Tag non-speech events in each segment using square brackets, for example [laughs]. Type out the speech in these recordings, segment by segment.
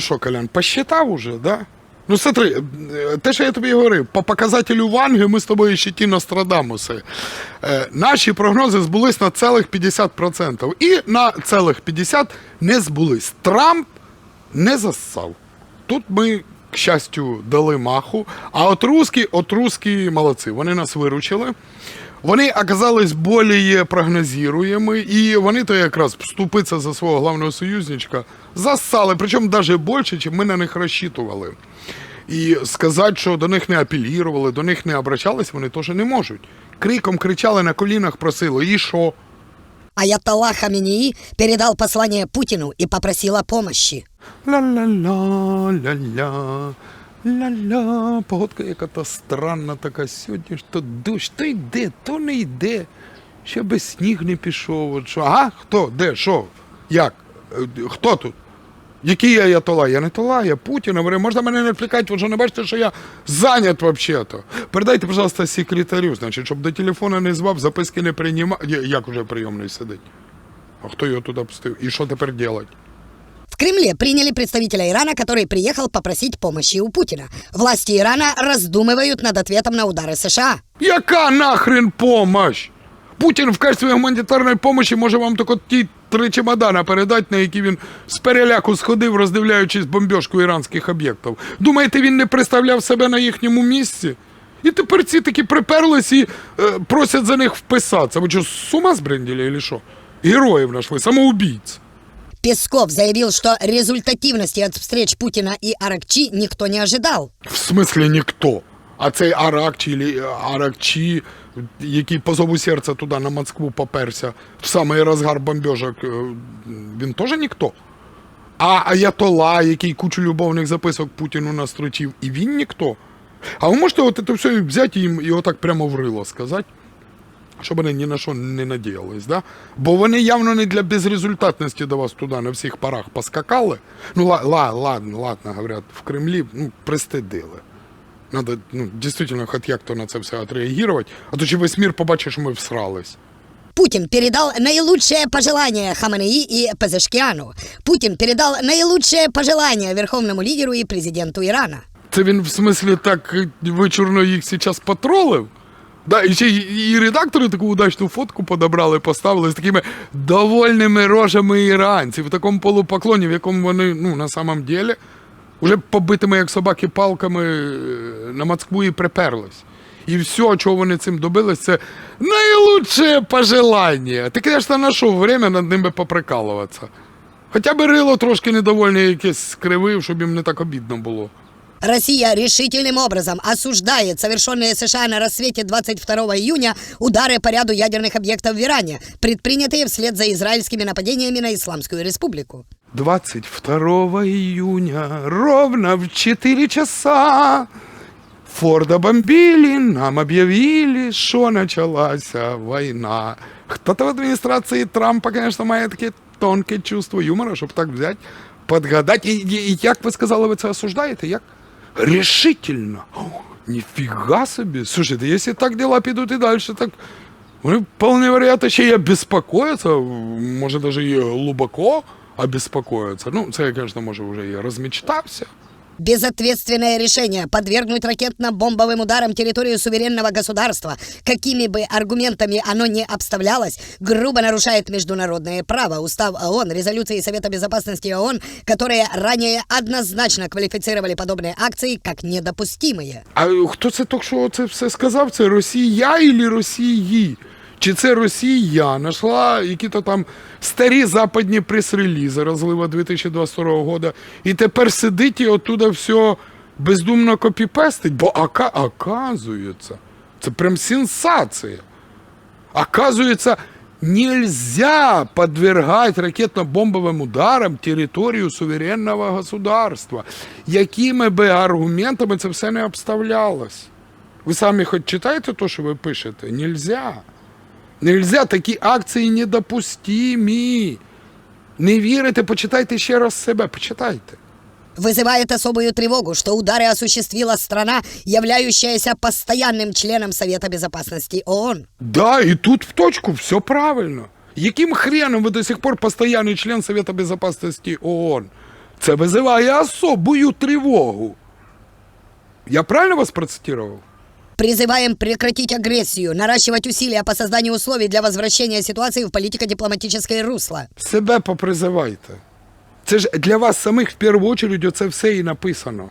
Ну що, Колян, посчитав уже, да? Ну, смотри, е, те, що я тобі говорив, по показателю Ванги ми з тобою ще ті Нострадамуси. Е, наші прогнози збулись на цілих 50%. І на цілих 50% не збулись. Трамп не зассав. Тут ми, к щастю, дали маху. А от русські, от русські молодці, вони нас виручили. Вони оказались більш прогнозуємі, і вони то якраз вступитися за свого головного союзничка зассали, причому навіть більше, ніж ми на них розчитували. І сказати, що до них не апелірували, до них не обращались, вони теж не можуть. Криком кричали на колінах, просили, і що? Аятолла Хаменеи передал послание Путину и попросил о помощи. Ла-ла-ла, ля-ля, ля-ля. Погодка яка-то странна така сьогодні, що дощ то йде, то не йде. Ще без сніг не пішов. Що? А? Хто? Де? Що? Як? Е, Хто тут? Який я Аятола? Я не Тола, я Путін. Я говорю, можна мене не відвлікати, ви що не бачите, що я зайнят взагалі-то. Передайте, пожалуйста, секретарю, значить, щоб до телефона не звав, записки не приймав. Як уже прийомний сидить? А хто його туди пустив? І що тепер робити? В Кремле приняли представителя Ирана, который приехал попросить помощи у Путина. Власти Ирана раздумывают над ответом на удары США. Яка нахрен помощь? Путін в качестві гуманітарної помощі може вам тільки ті три чемодана передати, на які він з переляку сходив, роздивляючись бомбьошку іранських об'єктів. Думаєте, він не представляв себе на їхньому місці? І тепер ці такі приперлись і е, просять за них вписатися. Ви що, з ума збренділи, чи що? Героїв нашли, самоубійць. Песков заявил, что результативности от встреч Путина и Аракчи никто не ожидал. В смислі ніхто. А цей Аракчі, или Аракчі, який по зову серця туди на Москву поперся в самий розгар бомбежок, е, він теж ніхто. А Аятола, який кучу любовних записок Путіну настрочив, і він ніхто. А ви можете от це все взяти їм і отак прямо в рило сказати? Щоб вони ні на що не надіялись, да? Бо вони явно не для безрезультатності до вас туди на всіх парах поскакали. Ну, ла, ла, ладно, ладно, говорять, в Кремлі ну, пристидили. Надо, ну, дійсно, хоч як-то на це все отреагувати, а то чи весь мір побачить, що ми всрались. Путин передал наилучшее пожелание Хаменеи и Пезешкиану. Путин передал наилучшее пожелание верховному лидеру и президенту Ирана. Це він в смислі так е, вичурно їх зараз потролив? Да, і ще і редактори таку удачну фотку подобрали, поставили з такими довольними рожами іранців, в такому полупоклоні, в якому вони, ну, на самом деле, уже побитими, як собаки, палками е, на Москву і приперлись. І все, чого вони цим добились, це найлучше пожелання. Ти, звісно, знайшов время над ними поприкалуватися. Хоча б рило трошки недовольне якесь скривив, щоб їм не так обідно було. Россия решительным образом осуждает совершенные США на рассвете 22 июня удары по ряду ядерных объектов в Иране, предпринятые вслед за израильскими нападениями на Исламскую Республику. 22 июня, ровно в 4 часа, Форда бомбили, нам объявили, что началась война. Кто-то в администрации Трампа, конечно, має таке тонке чувство юмора, щоб так взяти, подгадать. І, і, і як ви сказали, ви це осуждаєте? Як? Решительно. Нифига Ніфіга собі. Слушайте, якщо так дела підуть і далі, так вони вполне вероятно ще й обеспокоятся, може даже і глибоко обеспокоятся. Ну, це я, конечно, може вже і розмечтався. Безответственное решение подвергнуть ракетно-бомбовым ударам территорию суверенного государства, какими бы аргументами оно ни обставлялось, грубо нарушает международное право, устав ООН, резолюции Совета Безопасности ООН, которые ранее однозначно квалифицировали подобные акции как недопустимые. А хто це так, що це все сказав? Це Росія і Росії? Чи це Росія знайшла які-то там старі западні прес-релізи розлива 2022 року, і тепер сидить і оттуда все бездумно копіпестить? Бо ака, оказується, це прям сенсація. Оказывается, нельзя подвергать ракетно-бомбовым ударам территорию суверенного государства. Якими би аргументами це все не обставлялось? Ви самі хоч читаєте те, що ви пишете? Нельзя. Нельзя, такі акції недопустимі. Не вірите, почитайте ще раз себе, почитайте. Вызывает особую тревогу, что удары осуществила страна, являющаяся постоянным членом Совета Безопасности ООН. Да, і тут в точку все правильно. Яким хреном ви до сих пор постоянний член Совета Безопасности ООН? Це визиває особую тривогу. Я правильно вас процитував? Призываем прекратить агрессию, наращивать усилия по созданию условий для возвращения ситуации в политико-дипломатическое русло. Себе попризивайте. Це ж для вас самих в першу чергу оце все і написано.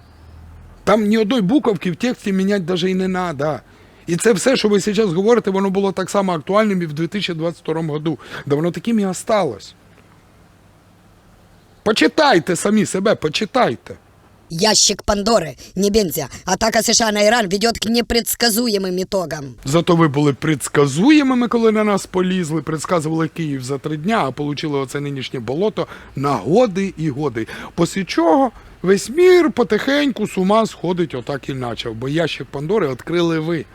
Там ні одної буковки в тексті міняти навіть і не треба. І це все, що ви зараз говорите, воно було так само актуальним і в 2022 году. Да воно таким і осталось. Почитайте самі себе, почитайте. Ящик Пандоры, небензя. Атака США на Іран ведет к непредсказуемым итогам. Зато ви були предсказуємими, коли на нас полізли, предсказували Київ за три дня, а получили оце нинішнє болото на годи і годи. Після чого весь мір потихеньку з ума сходить отак і начав. Бо ящик Пандори відкрили ви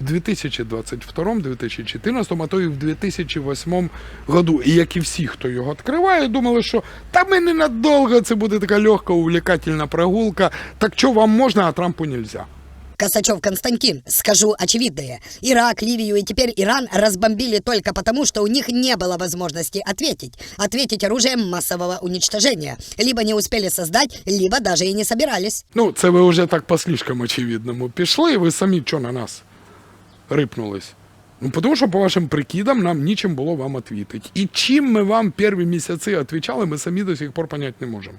в 2022, 2014, а то і в 2008 году. І як і всі, хто його відкриває, думали, що та ми ненадовго, це буде така легка, увлекательна прогулка. Так що вам можна, а Трампу нельзя. Косачев Константин, скажу очевидное. Ирак, Ливию и теперь Иран разбомбили только потому, что у них не было возможности ответить. Ответить оружием массового уничтожения. Либо не успели создать, либо даже и не собирались. Ну, це ви вже так по слишком очевидному пішли, ви самі що на нас рипнулись? Ну, тому що по вашим прикидам нам нічим було вам відповідати. І чим ми вам перші місяці відповідали, ми самі до сих пор понять не можемо.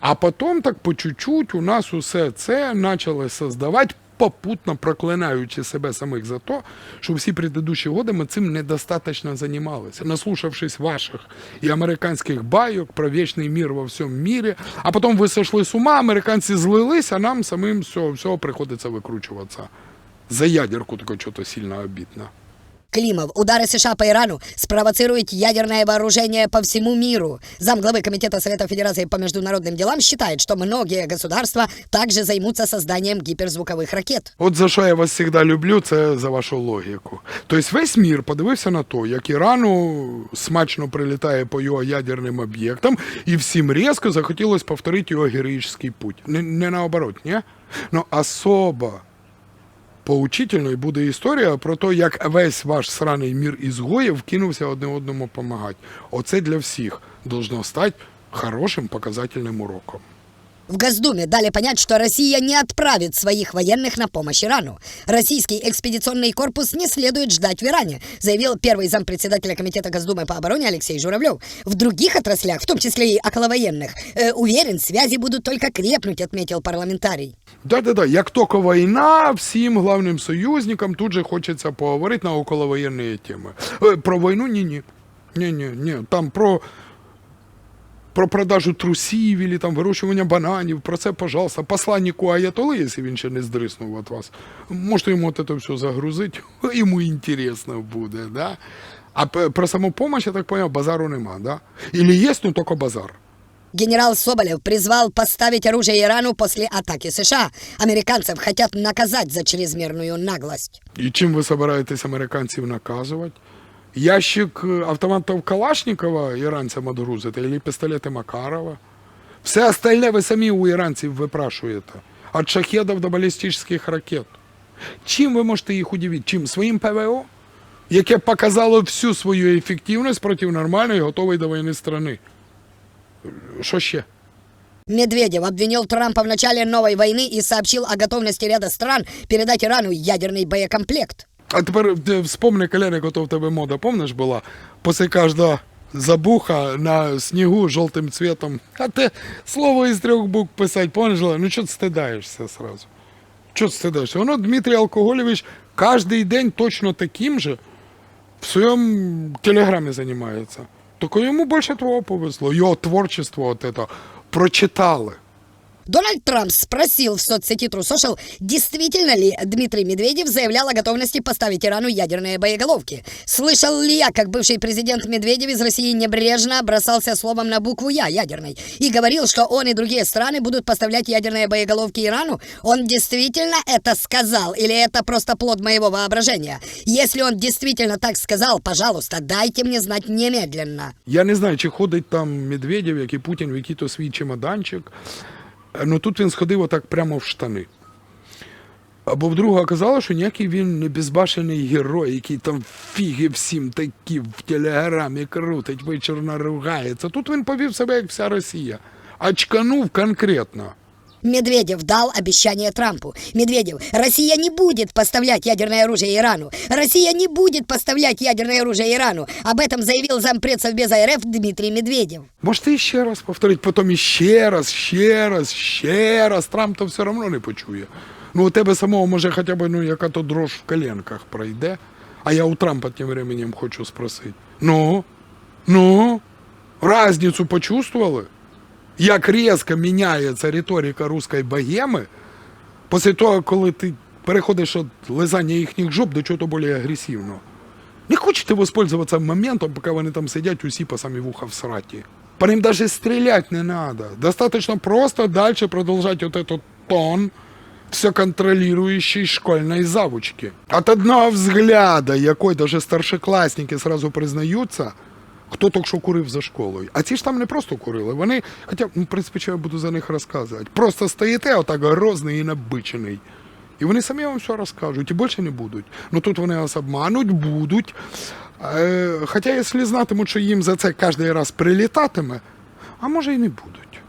А потім так по чуть-чуть у нас усе це почали создавати, попутно проклинаючи себе самих за те, що всі предыдущі годи ми цим недостаточно займалися, наслушавшись ваших і американських байок про вічний мір во всьому мірі, а потім ви сошли з ума, американці злились, а нам самим всього, всього приходиться викручуватися За ядерку таке що-то сильно обідно. Климов, удары США по Ирану спровоцируют ядерное вооружение по всему миру. Замглавы Комитета Совета Федерации по международным делам считает, что многие государства также займутся созданием гиперзвуковых ракет. От за що я вас завжди люблю, це за вашу логіку. Тобто весь мір подивився на те, як Ірану смачно прилітає по його ядерним об'єктам, і всім різко захотілося повторити його героїчний путь. Не, не наоборот, ні? Ну, особо поучительною буде історія про те, як весь ваш сраний мір ізгоїв кинувся одне одному допомагати. Оце для всіх должно стати хорошим показательним уроком. В Госдуме дали понять, что Россия не отправит своих военных на помощь Ирану. Российский экспедиционный корпус не следует ждать в Иране, заявил первый зампредседателя Комитета Госдумы по обороне Алексей Журавлев. В других отраслях, в том числе и околовоенных, э, уверен, связи будут только крепнуть, отметил парламентарий. Да-да-да, як тільки війна, всім главним союзникам тут же хочеться поговорити на околовоєнні теми. Е, Про війну ні-ні. Ні-ні, ні. Там про, про продажу трусів, или там вирощування бананів, про це, пожалуйста, посланнику Аятоли, якщо він ще не здриснув від вас, можете йому от це все загрузити, [laughs] йому інтересно буде, да? А про самопомощь, я так понял, базару нема, да? Или є, ну тільки базар. Генерал Соболев призвал поставить оружие Ирану после атаки США. Американцев хотят наказать за чрезмерную наглость. І чим ви собираєтесь американців наказувати? Ящик е, автоматів Калашникова іранцям відгрузите, або пістолети Макарова? Все остальне ви самі у іранців випрашуєте. Від шахедів до балістичних ракет. Чим ви можете їх удивити? Чим? Своїм ПВО? Яке показало всю свою ефективність проти нормальної, готової до війни страни. Що ще? Медведев обвинил Трампа в начале новой войны и сообщил о готовности ряда стран передать Ирану ядерный боекомплект. А тепер е, вспомни, Колян, як в тебе мода, помниш, була? Після кожного забуха на снігу жовтим цветом. А ти слово із трьох букв писати, помниш? Ну чого ти стидаєшся сразу? Чого ти стидаєшся? Воно Дмитрій Алкогольович кожен день точно таким же в своєму телеграмі займається. Тільки йому більше твого повезло. Його творчество от это прочитали. Дональд Трамп спросил в соцсети True Social, действительно ли Дмитрий Медведев заявлял о готовности поставить Ирану ядерные боеголовки. Слышал ли я, как бывший президент Медведев из России небрежно бросался словом на букву «Я» ядерной и говорил, что он и другие страны будут поставлять ядерные боеголовки Ирану? Он действительно это сказал или это просто плод моего воображения? Если он действительно так сказал, пожалуйста, дайте мне знать немедленно. Я не знаю, чи ходить там Медведєв, як і Путін, в який-то свій чемоданчик. Ну тут він сходив отак прямо в штани. Або вдруге оказалося, що ніякий він не безбашений герой, який там фіги всім такі в телеграмі крутить, вечорно ругається. Тут він повів себе, як вся Росія. очканув конкретно. Медведев дал обещание Трампу. Медведев, Россия не будет поставлять ядерное оружие Ирану. Россия не будет поставлять ядерное оружие Ирану. Об этом заявил зампред Совбеза РФ Дмитрий Медведев. Можете ще раз повторити, потім іще раз, ще раз, ще раз. Трамп то все одно не почує. Ну, у тебе самого може хоча б ну, яка то дрож в коленках пройде. А я у Трампа тим временем хочу спросити. Ну, ну, разницю почувствовали? Як різко міняється риторика руської богеми після того, коли ти переходиш від лизання їхніх жоп до чого-то більш агресивного. Не хочете воспользоваться моментом, пока вони там сидять усі по самі вуха в сраті? По ним даже стрелять не надо. Достаточно просто дальше продолжать вот этот тон все контролирующей школьной завучки. От одного взгляда, якой даже старшекласники сразу признаються, хто тільки що курив за школою. А ці ж там не просто курили, вони, хоча, ну, в принципі, що я буду за них розказувати. Просто стоїте отак грозний і набичений. І вони самі вам все розкажуть і більше не будуть. Ну тут вони вас обмануть, будуть. Е, хоча, якщо знатимуть, що їм за це кожен раз прилітатиме, а може і не будуть.